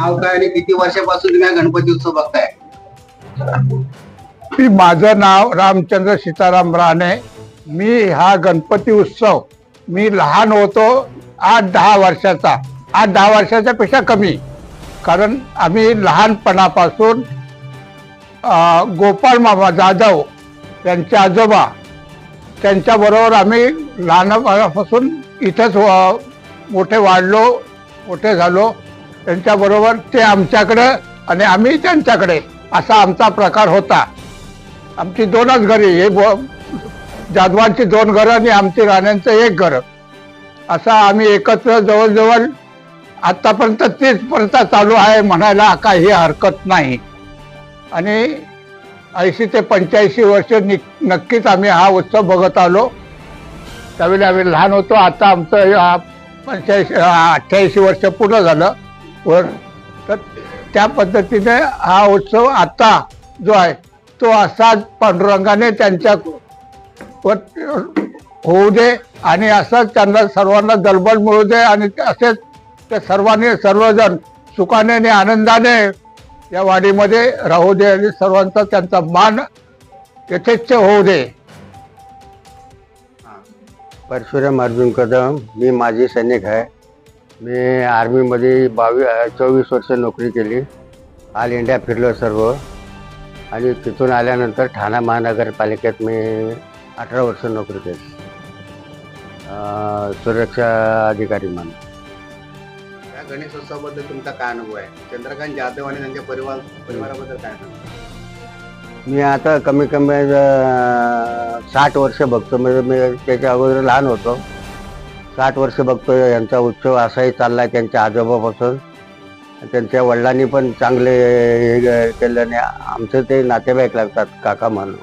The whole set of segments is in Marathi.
नाव काय आणि किती वर्षापासून तुम्ही गणपती उत्सव बघताय? मी माझं नाव रामचंद्र सीताराम राणे. मी हा गणपती उत्सव मी लहान होतो आठ दहा वर्षाचा. आठ दहा वर्षाच्या पेक्षा कमी. कारण आम्ही लहानपणापासून गोपाळ मामा जाधव त्यांचे आजोबा त्यांच्याबरोबर आम्ही लहानपणापासून इथंच मोठे वाढलो मोठे झालो. त्यांच्याबरोबर ते आमच्याकडं आणि आम्ही त्यांच्याकडे असा आमचा प्रकार होता. आमची दोनच घरी हे ब- जाधवांची दोन घरं आणि आमची राण्यांचं एक घर. असा आम्ही एकत्र जवळजवळ आत्तापर्यंत तीच प्रथा चालू आहे म्हणायला काही हरकत नाही. आणि ऐंशी ते पंच्याऐंशी वर्ष नि- नक्कीच आम्ही हा उत्सव बघत आलो. त्यावेळी आम्ही लहान होतो आता आमचं पंच्याऐंशी अठ्ठ्याऐंशी वर्ष पूर्ण झालं. वर. तर त्या पद्धतीने हा उत्सव आता जो आहे तो असाच पांडुरंगाने त्यांच्या होऊ दे आणि असंच त्यांना सर्वांना दलबल मिळू दे आणि असेच ते सर्वांनी सर्वजण सुखाने आणि आनंदाने या वाडीमध्ये राहू दे आणि सर्वांचा त्यांचा मान यथेच्छ होऊ दे. परशुराम अर्जुन कदम मी माझी सैनिक आहे. मी आर्मीमध्ये बावीस चोवीस वर्ष नोकरी केली. ऑल इंडिया फिरलो सर्व. आणि तिथून आल्यानंतर ठाणा महानगरपालिकेत मी अठरा वर्ष नोकरी केली. सुरक्षा अधिकारी म्हणून. या गणेशोत्सवाबद्दल तुमचा काय अनुभव आहे? चंद्रकांत जाधव आणि त्यांच्या परिवार परिवाराबद्दल काय सांगता? मी आता कमी कमी साठ वर्ष बघतो. म्हणजे मी त्याच्या अगोदर लहान होतो. साठ वर्ष बघतो यांचा उत्सव असाही चालला त्यांच्या आजोबापासून. त्यांच्या वडिलांनी पण चांगले हे केल्याने आमचं ते नातेवाईक लागतात काका म्हणून.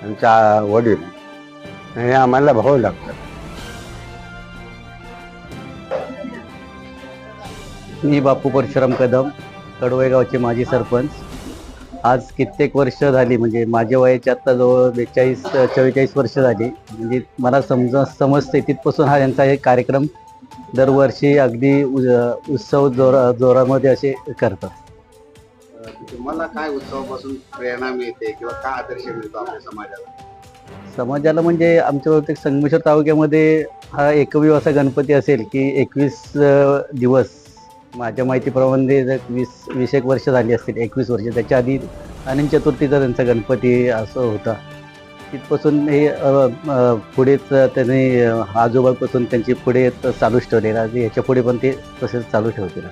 त्यांचा वडील. हे आम्हाला भाऊ लागतात. मी बापू परशुराम कदम कडवेगावचे माजी सरपंच. आज कित्येक वर्ष झाली म्हणजे माझ्या वयाची आत्ता जवळ बेचाळीस चव्वेचाळीस वर्ष झाली. म्हणजे मला समज समजते तिथपासून हा यांचा हे कार्यक्रम दरवर्षी अगदी उत्सव जोरा जोरामध्ये असे करतात. तुम्हाला काय उत्सवापासून प्रेरणा मिळते किंवा काय आदर्श मिळतो आपल्या समाजाला? समाजाला म्हणजे आमच्या बहुतेक संगमेश्वर तालुक्यामध्ये हा एकवीव असा गणपती असेल की एकवीस दिवस माझ्या माहितीप्रमाणे जर वीस वीस एक वर्ष झाली असतील एकवीस वर्ष. त्याच्या आधी अनंत चतुर्थीचा त्यांचा गणपती असं होता. तिथपासून हे पुढेच त्यांनी आजोबापासून त्यांची पुढे चालूच ठेवलेलं ह्याच्या पुढे पण ते तसेच चालू ठेवतील.